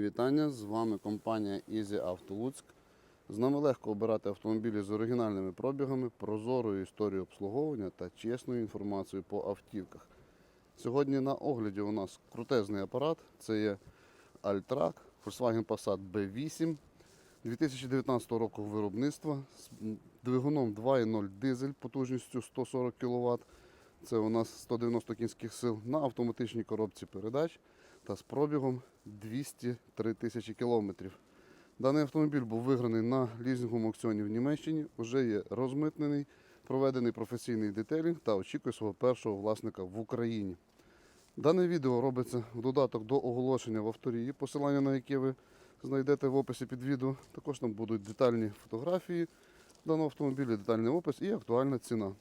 вітання. З вами компанія Easy Auto Луцьк. З нами легко обирати автомобілі з оригінальними пробігами, прозорою історією обслуговування та чесною інформацією по автівках. Сьогодні на огляді у нас крутезний апарат. Це є Alltrack Volkswagen Passat B8 2019 року виробництва з двигуном 2.0 дизель потужністю 140 кВт. Це у нас 190 кінських сил на автоматичній коробці передач та з пробігом 203 тисячі кілометрів. Даний автомобіль був виграний на лізинговому аукціоні в Німеччині, вже є розмитнений, проведений професійний детелінг та очікує свого першого власника в Україні. Дане відео робиться в додаток до оголошення в авторії, посилання на яке ви знайдете в описі під відео. Також там будуть детальні фотографії даного автомобіля, детальний опис і актуальна ціна.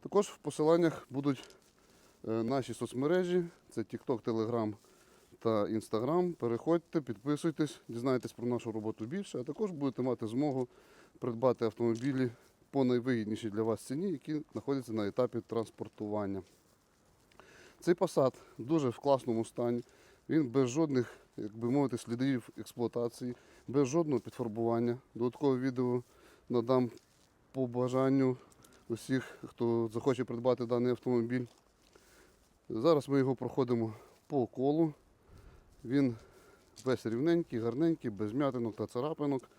Також в посиланнях будуть е, наші соцмережі, це TikTok, Telegram та Instagram. Переходьте, підписуйтесь, дізнайтесь про нашу роботу більше, а також будете мати змогу придбати автомобілі по найвигіднішій для вас ціні, які знаходяться на етапі транспортування. Цей Passat дуже в класному стані. Він без жодних, як би мовити, слідів експлуатації, без жодного підфарбування. Додаткове відео надам по бажанню усіх, хто захоче придбати даний автомобіль. Зараз ми його проходимо по колу. Він весь рівненький, гарненький, без м'ятинок та царапинок.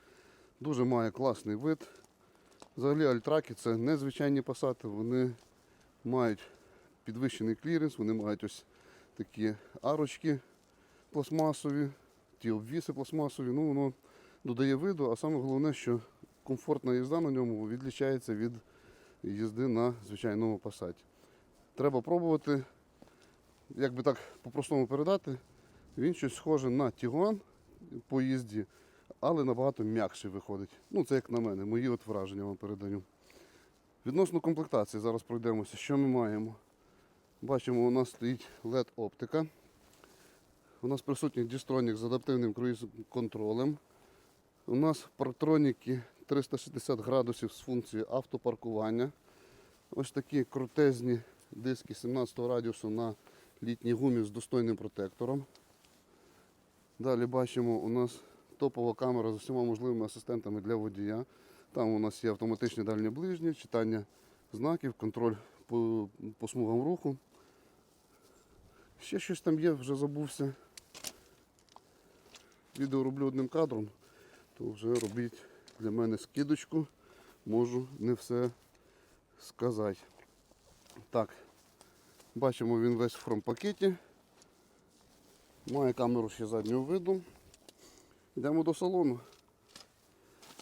Дуже має класний вид. Взагалі альтраки це незвичайні пасати, вони мають підвищений кліренс, вони мають ось такі арочки пластмасові, ті обвіси пластмасові. Ну, воно додає виду, а саме головне, що комфортна їзда на ньому відлічається від їзди на звичайному пасаті. Треба пробувати, як би так по-простому передати, він щось схоже на Тігуан по їзді, але набагато м'якше виходить. Ну, це як на мене, мої от враження вам передаю. Відносно комплектації зараз пройдемося. Що ми маємо? Бачимо, у нас стоїть LED-оптика. У нас присутній дістронік з адаптивним круїз-контролем. У нас партроніки 360 градусів з функцією автопаркування. Ось такі крутезні диски 17 радіусу на літній гумі з достойним протектором. Далі бачимо, у нас топова камера з усіма можливими асистентами для водія. Там у нас є автоматичні дальні ближні, читання знаків, контроль по, по смугам руху. Ще щось там є, вже забувся. Відео роблю одним кадром, то вже робіть для мене скидочку. Можу не все сказати. Так, бачимо він весь в хромпакеті. Має камеру ще заднього виду. Йдемо до салону.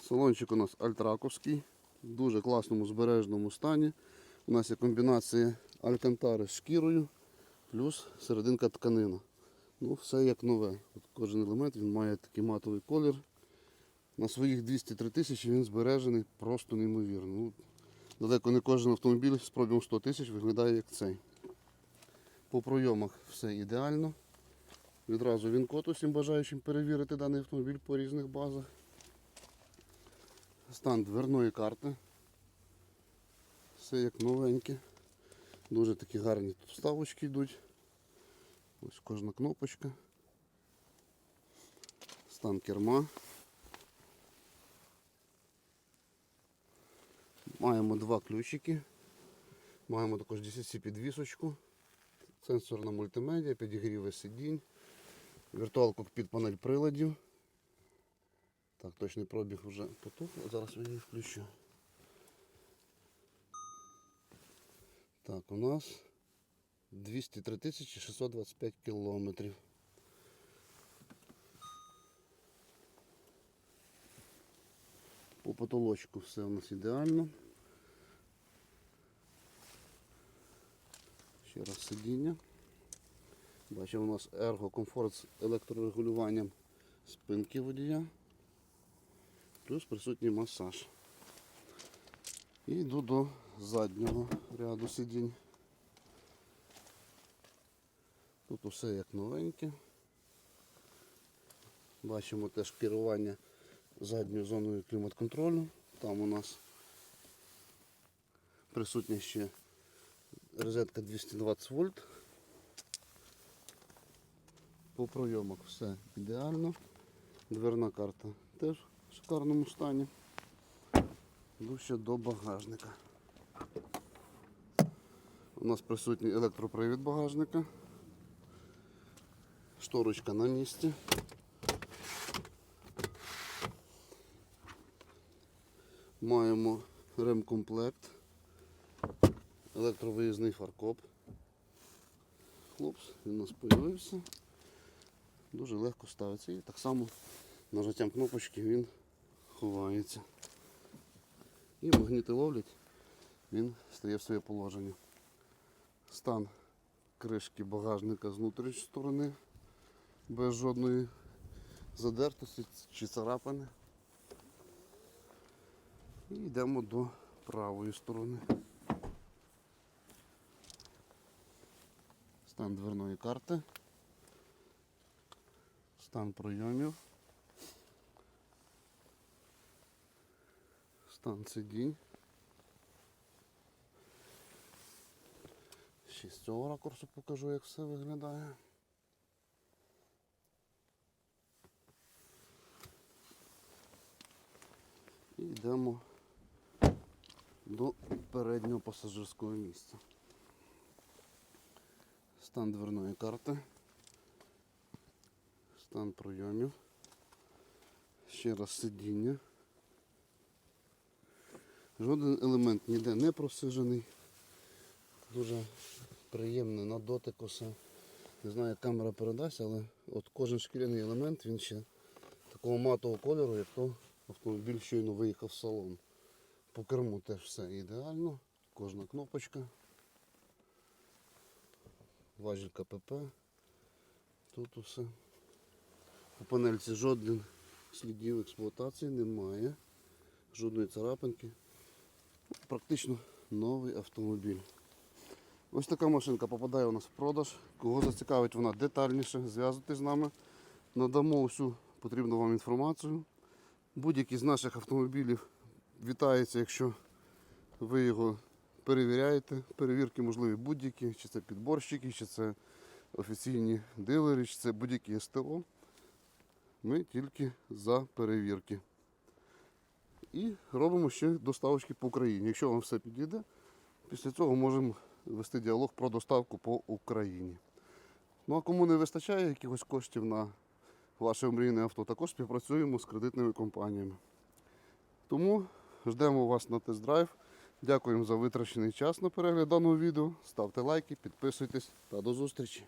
Салончик у нас альтраковський, в дуже класному збережному стані. У нас є комбінація алькантари з шкірою, плюс серединка тканина. Ну, все як нове. От кожен елемент він має такий матовий колір. На своїх 203 тисячі він збережений просто неймовірно. Ну, далеко не кожен автомобіль з пробігом 100 тисяч виглядає як цей. По пройомах все ідеально. Відразу він код усім бажаючим перевірити даний автомобіль по різних базах. Стан дверної карти. Все як новеньке. Дуже такі гарні тут вставочки йдуть. Ось кожна кнопочка. Стан керма. Маємо два ключики. Маємо також DCC підвісочку, сенсорна мультимедіа, підігріви сидінь, віртуалку під панель приладів. Так, точний пробіг вже потух, зараз я її включу. Так, у нас 203 625 кілометрів. По потолочку все у нас ідеально. Ще раз сидіння. Бачимо, у нас ергокомфорт з електрорегулюванням спинки водія. Плюс присутній масаж. І йду до заднього ряду сидінь. Тут усе як новеньке. Бачимо теж керування задньою зоною клімат-контролю. Там у нас присутня ще розетка 220 вольт. По пройомах все ідеально. Дверна карта теж в шикарному стані. Йду до багажника. У нас присутній електропривід багажника. Шторочка на місці. Маємо ремкомплект, електровиїзний фаркоп. Хлопс, він у нас появився. Дуже легко ставиться і так само нажаттям кнопочки він ховається. І магніти ловлять, він стає в своє положення. Стан кришки багажника з внутрішньої сторони без жодної задертості чи царапини. І йдемо до правої сторони. Стан дверної карти. Стан пройомів. Стан сидінь. Ще з цього ракурсу покажу, як все виглядає. І йдемо до переднього пасажирського місця. Стан дверної карти. Стан пройомів. Ще раз сидіння. Жоден елемент ніде не просижений. Дуже приємний на дотик усе. Не знаю, як камера передасть, але от кожен шкіряний елемент він ще такого матового кольору, як то автомобіль щойно виїхав в салон. По керму теж все ідеально. Кожна кнопочка. Важіль КПП. Тут усе. У панельці жодних слідів експлуатації немає. Жодної царапинки. Практично новий автомобіль. Ось така машинка попадає у нас в продаж. Кого зацікавить вона детальніше, зв'язуйтесь з нами. Надамо всю потрібну вам інформацію. Будь-який з наших автомобілів вітається, якщо ви його перевіряєте. Перевірки можливі будь-які, чи це підборщики, чи це офіційні дилери, чи це будь-які СТО. Ми тільки за перевірки. І робимо ще доставочки по Україні. Якщо вам все підійде, після цього можемо вести діалог про доставку по Україні. Ну а кому не вистачає якихось коштів на ваше мрійне авто, також співпрацюємо з кредитними компаніями. Тому ждемо вас на тест-драйв. Дякуємо за витрачений час на перегляд даного відео. Ставте лайки, підписуйтесь та до зустрічі!